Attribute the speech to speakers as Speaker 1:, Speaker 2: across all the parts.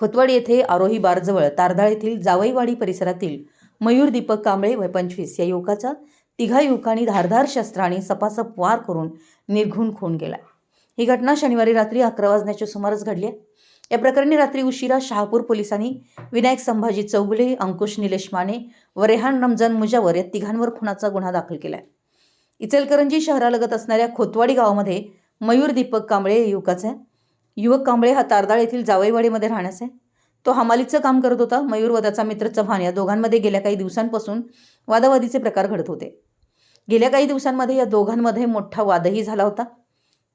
Speaker 1: खोतवाड येथे आरोही बारजवळ तारदाळ येथील जावईवाडी परिसरातील मयूर दीपक कांबळे वय पंचवीस या युवकाचा तिघा युवकांनी धारधार शस्त्राने सपासप वार करून निर्घुण खून गेला ही घटना शनिवारी रात्री अकरा वाजण्याच्या सुमारास घडली आहे. या प्रकरणी रात्री उशिरा शहापूर पोलिसांनी विनायक संभाजी चौगुले अंकुश निलेश माने व रेहान रमजान मुजावर या तिघांवर खुनाचा गुन्हा दाखल केला आहे इचलकरंजी शहरालगत असणाऱ्या खोतवाडी गावामध्ये मयूर दीपक कांबळे या युवकाचा आहे युवक कांबळे हा तारदाळ येथील जावईवाडीमध्ये राहण्याचा आहे. तो हमालीचं काम करत होता. मयूर व त्याचा मित्र चव्हाण या दोघांमध्ये गेल्या काही दिवसांपासून वादावादीचे प्रकार घडत होते. गेल्या काही दिवसांमध्ये या दोघांमध्ये मोठा वादही झाला होता.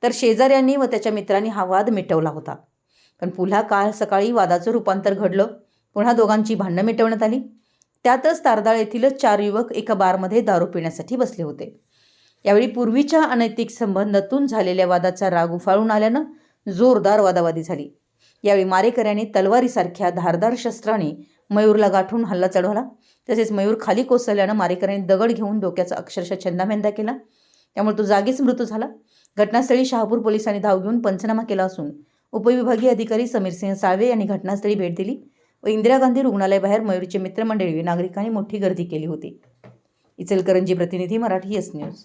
Speaker 1: तर शेजाऱ्यांनी व त्याच्या मित्रांनी हा वाद मिटवला होता. पण पुन्हा काल सकाळी वादाचं रूपांतर घडलं. पुन्हा दोघांची भांडणं मिटवण्यात आली. त्यातच तारदाळ येथीलच चार युवक एका बारमध्ये दारू पिण्यासाठी बसले होते. यावेळी पूर्वीच्या अनैतिक संबंधातून झालेल्या वादाचा राग उफाळून आल्यानं जोरदार वादावादी झाली. यावेळी मारेकऱ्यांनी तलवारीसारख्या धारदार शस्त्राने मयूरला गाठून हल्ला चढवला. तसेच मयूर खाली कोसळल्यानं मारेकऱ्यांनी दगड घेऊन डोक्याचा अक्षरशः छंदामेंदा केला. त्यामुळे तो जागीच मृत्यू झाला. घटनास्थळी शहापूर पोलिसांनी धाव घेऊन पंचनामा केला असून उपविभागीय अधिकारी समीरसिंह साळवे यांनी घटनास्थळी भेट दिली व इंदिरा गांधी रुग्णालयाबाहेर मयूरचे मित्रमंडळी नागरिकांनी मोठी गर्दी केली होती. इचलकरंजी प्रतिनिधी मराठी एस न्यूज.